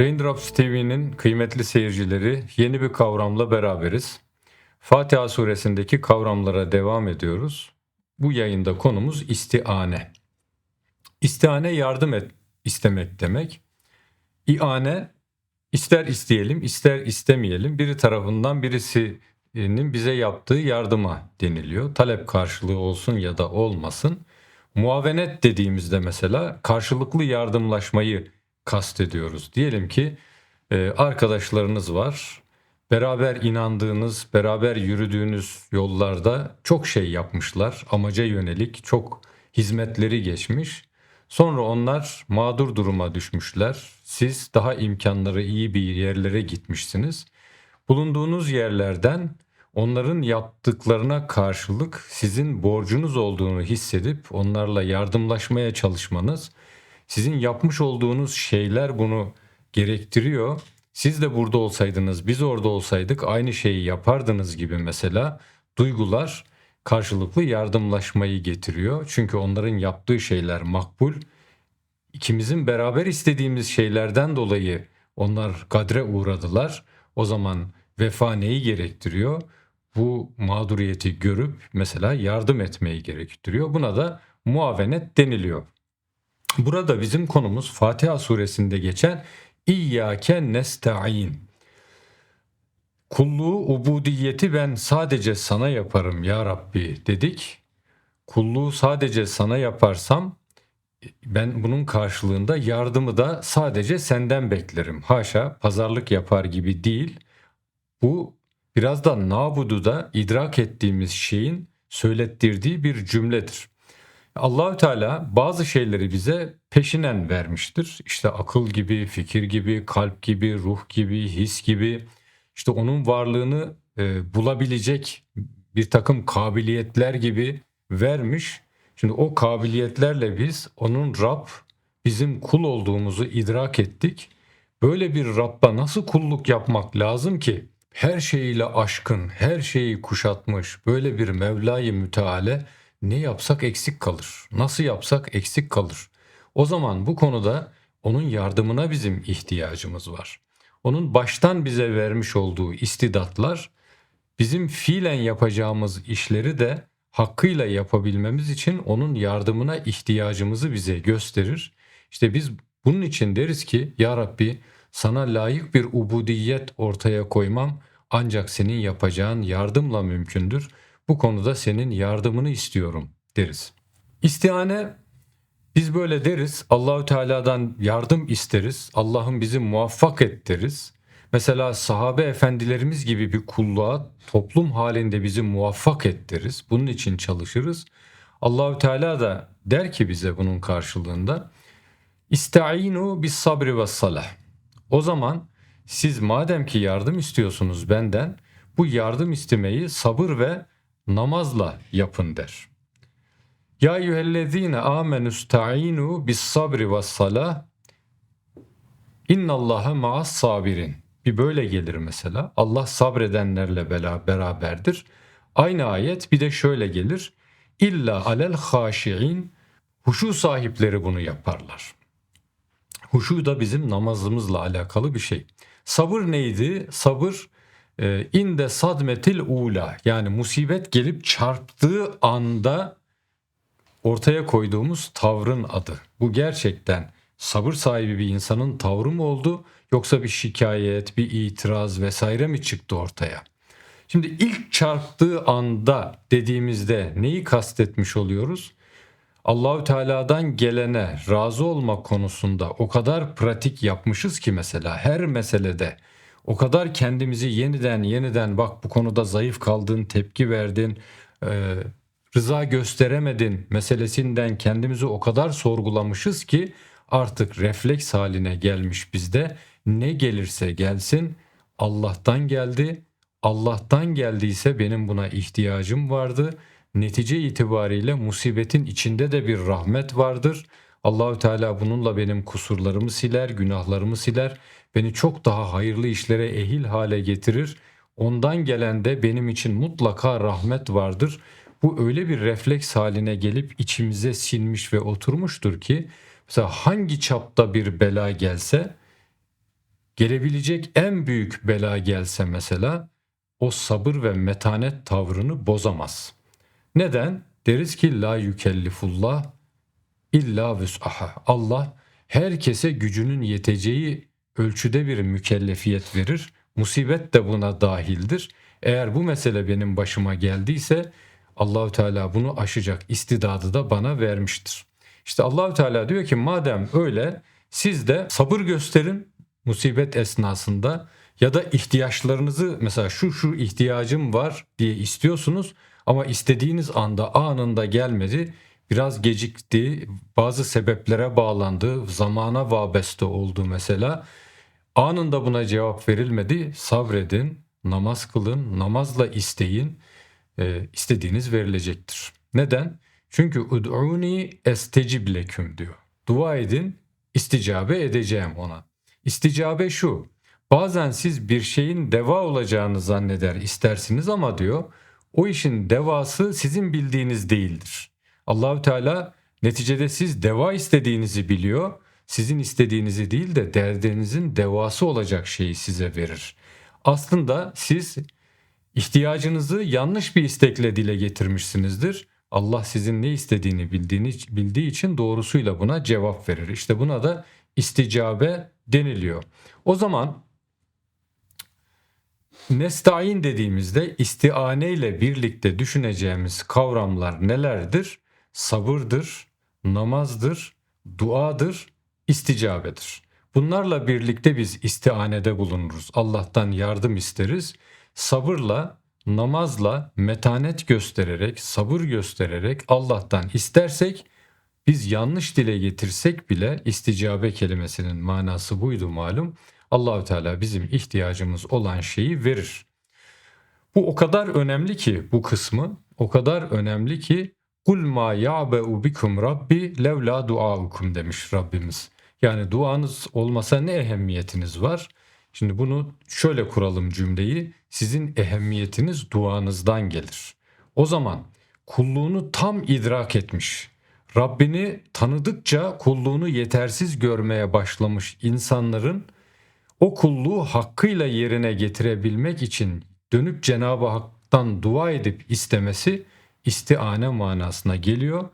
Raindrops TV'nin kıymetli seyircileri yeni bir kavramla beraberiz. Fatiha suresindeki kavramlara devam ediyoruz. Bu yayında konumuz istiane. İstiane yardım et, istemek demek. İane ister isteyelim ister istemeyelim biri tarafından birisinin bize yaptığı yardıma deniliyor. Talep karşılığı olsun ya da olmasın. Muavenet dediğimizde mesela karşılıklı yardımlaşmayı kastediyoruz. Diyelim ki e, arkadaşlarınız var. Beraber inandığınız, beraber yürüdüğünüz yollarda çok şey yapmışlar. Amaca yönelik çok hizmetleri geçmiş. Sonra onlar mağdur duruma düşmüşler. Siz daha imkanları iyi bir yerlere gitmişsiniz. Bulunduğunuz yerlerden onların yaptıklarına karşılık sizin borcunuz olduğunu hissedip onlarla yardımlaşmaya çalışmanız sizin yapmış olduğunuz şeyler bunu gerektiriyor. Siz de burada olsaydınız, biz orada olsaydık aynı şeyi yapardınız gibi mesela duygular karşılıklı yardımlaşmayı getiriyor. Çünkü onların yaptığı şeyler makbul. İkimizin beraber istediğimiz şeylerden dolayı onlar kadre uğradılar. O zaman vefa neyi gerektiriyor? Bu mağduriyeti görüp mesela yardım etmeyi gerektiriyor. Buna da muavenet deniliyor. Burada bizim konumuz Fatiha suresinde geçen İyyâke nesta'in. Kulluğu, ubudiyeti ben sadece sana yaparım ya Rabbi dedik. Kulluğu sadece sana yaparsam ben bunun karşılığında yardımı da sadece senden beklerim. Haşa pazarlık yapar gibi değil. Bu biraz da nabudu da idrak ettiğimiz şeyin söylettirdiği bir cümledir. Allahü Teala bazı şeyleri bize peşinen vermiştir. İşte akıl gibi, fikir gibi, kalp gibi, ruh gibi, his gibi. İşte onun varlığını e, bulabilecek bir takım kabiliyetler gibi vermiş. Şimdi o kabiliyetlerle biz onun Rab, bizim kul olduğumuzu idrak ettik. Böyle bir Rab'a nasıl kulluk yapmak lazım ki? Her şeyiyle aşkın, her şeyi kuşatmış böyle bir Mevla-i Müteale ne yapsak eksik kalır. Nasıl yapsak eksik kalır. O zaman bu konuda onun yardımına bizim ihtiyacımız var. Onun baştan bize vermiş olduğu istidatlar bizim fiilen yapacağımız işleri de hakkıyla yapabilmemiz için onun yardımına ihtiyacımızı bize gösterir. İşte biz bunun için deriz ki ya Rabbi sana layık bir ubudiyet ortaya koymam ancak senin yapacağın yardımla mümkündür. Bu konuda senin yardımını istiyorum deriz. İstihane biz böyle deriz. Allahü Teala'dan yardım isteriz. Allah'ım bizi muvaffak et deriz. Mesela sahabe efendilerimiz gibi bir kulluğa toplum halinde bizi muvaffak et deriz. Bunun için çalışırız. Allahü Teala da der ki bize bunun karşılığında İsta'inu bis sabri ve salah. O zaman siz madem ki yardım istiyorsunuz benden bu yardım istemeyi sabır ve namazla yapın der. Ya eyyühellezine amenü sta'inu bis sabri ve salah İnnallâhe ma'as sabirin. Bir böyle gelir mesela. Allah sabredenlerle beraberdir. Aynı ayet bir de şöyle gelir. İlla alel haşi'in huşu sahipleri bunu yaparlar. Huşu da bizim namazımızla alakalı bir şey. Sabır neydi? Sabır inde sadmetil ula yani musibet gelip çarptığı anda ortaya koyduğumuz tavrın adı. Bu gerçekten sabır sahibi bir insanın tavrı mı oldu yoksa bir şikayet, bir itiraz vesaire mi çıktı ortaya? Şimdi ilk çarptığı anda dediğimizde neyi kastetmiş oluyoruz? Allahü Teala'dan gelene razı olmak konusunda o kadar pratik yapmışız ki mesela her meselede o kadar kendimizi yeniden yeniden bak bu konuda zayıf kaldın, tepki verdin, e, rıza gösteremedin meselesinden kendimizi o kadar sorgulamışız ki artık refleks haline gelmiş bizde. Ne gelirse gelsin Allah'tan geldi. Allah'tan geldiyse benim buna ihtiyacım vardı. Netice itibariyle musibetin içinde de bir rahmet vardır. Allahü Teala bununla benim kusurlarımı siler, günahlarımı siler. Beni çok daha hayırlı işlere ehil hale getirir. Ondan gelen de benim için mutlaka rahmet vardır. Bu öyle bir refleks haline gelip içimize sinmiş ve oturmuştur ki mesela hangi çapta bir bela gelse gelebilecek en büyük bela gelse mesela o sabır ve metanet tavrını bozamaz. Neden? Deriz ki la yükellifullah illa vüs'aha. Allah herkese gücünün yeteceği ölçüde bir mükellefiyet verir. Musibet de buna dahildir. Eğer bu mesele benim başıma geldiyse Allahü Teala bunu aşacak istidadı da bana vermiştir. İşte Allahü Teala diyor ki madem öyle siz de sabır gösterin musibet esnasında ya da ihtiyaçlarınızı mesela şu şu ihtiyacım var diye istiyorsunuz ama istediğiniz anda anında gelmedi. Biraz gecikti, bazı sebeplere bağlandı, zamana vabeste oldu mesela. Anında buna cevap verilmedi. Sabredin, namaz kılın, namazla isteyin. E, istediğiniz verilecektir. Neden? Çünkü ud'uni estecib leküm diyor. Dua edin, isticabe edeceğim ona. İsticabe şu. Bazen siz bir şeyin deva olacağını zanneder istersiniz ama diyor o işin devası sizin bildiğiniz değildir. Allahü Teala neticede siz deva istediğinizi biliyor. Sizin istediğinizi değil de derdinizin devası olacak şeyi size verir. Aslında siz ihtiyacınızı yanlış bir istekle dile getirmişsinizdir. Allah sizin ne istediğini bildiğini, bildiği için doğrusuyla buna cevap verir. İşte buna da isticabe deniliyor. O zaman Nestaîn dediğimizde istiane ile birlikte düşüneceğimiz kavramlar nelerdir? Sabırdır, namazdır, duadır, isticabedir. Bunlarla birlikte biz istianede bulunuruz. Allah'tan yardım isteriz. Sabırla, namazla, metanet göstererek, sabır göstererek Allah'tan istersek biz yanlış dile getirsek bile isticabe kelimesinin manası buydu malum. Allahü Teala bizim ihtiyacımız olan şeyi verir. Bu o kadar önemli ki bu kısmı o kadar önemli ki kul ma ya'be'u bikum rabbi levla duaukum demiş Rabbimiz. Yani duanız olmasa ne ehemmiyetiniz var? Şimdi bunu şöyle kuralım cümleyi. Sizin ehemmiyetiniz duanızdan gelir. O zaman kulluğunu tam idrak etmiş, Rabbini tanıdıkça kulluğunu yetersiz görmeye başlamış insanların o kulluğu hakkıyla yerine getirebilmek için dönüp Cenab-ı Hak'tan dua edip istemesi istiane manasına geliyor.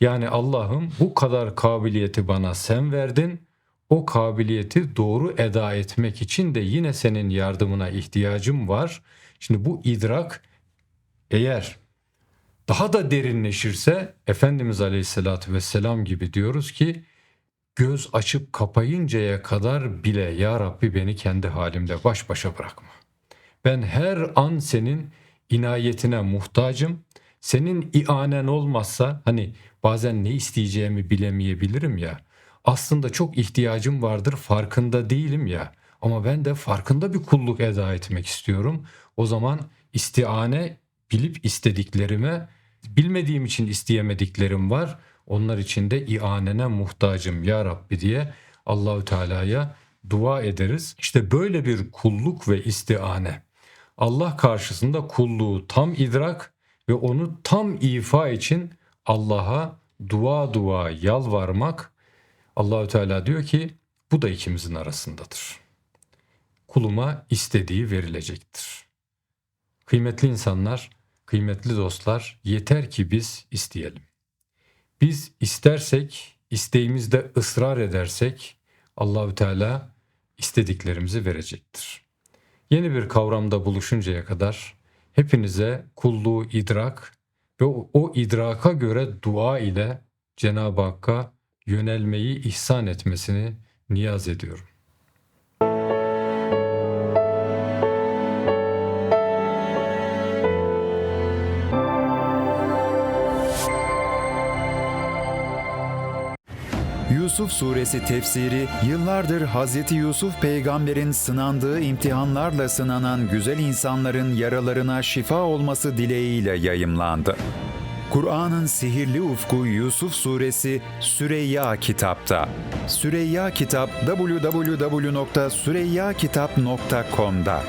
Yani Allah'ım bu kadar kabiliyeti bana sen verdin. O kabiliyeti doğru eda etmek için de yine senin yardımına ihtiyacım var. Şimdi bu idrak eğer daha da derinleşirse Efendimiz Aleyhisselatü Vesselam gibi diyoruz ki göz açıp kapayıncaya kadar bile ya Rabbi beni kendi halimle baş başa bırakma. Ben her an senin inayetine muhtacım. Senin ianen olmazsa hani bazen ne isteyeceğimi bilemeyebilirim ya. Aslında çok ihtiyacım vardır farkında değilim ya. Ama ben de farkında bir kulluk eda etmek istiyorum. O zaman istiane bilip istediklerime bilmediğim için isteyemediklerim var. Onlar için de ianene muhtacım ya Rabbi diye Allahü Teala'ya dua ederiz. İşte böyle bir kulluk ve istiane. Allah karşısında kulluğu tam idrak ve onu tam ifa için Allah'a dua dua yalvarmak Allahü Teala diyor ki bu da ikimizin arasındadır. Kuluma istediği verilecektir. Kıymetli insanlar, kıymetli dostlar, yeter ki biz isteyelim. Biz istersek, isteğimizde ısrar edersek Allahü Teala istediklerimizi verecektir. Yeni bir kavramda buluşuncaya kadar hepinize kulluğu idrak ve o, idraka göre dua ile Cenab-ı Hakk'a yönelmeyi ihsan etmesini niyaz ediyorum. Yusuf Suresi tefsiri yıllardır Hz. Yusuf peygamberin sınandığı imtihanlarla sınanan güzel insanların yaralarına şifa olması dileğiyle yayımlandı. Kur'an'ın sihirli ufku Yusuf Suresi Süreyya Kitap'ta. Süreyya Kitap www.süreyyakitap.com'da.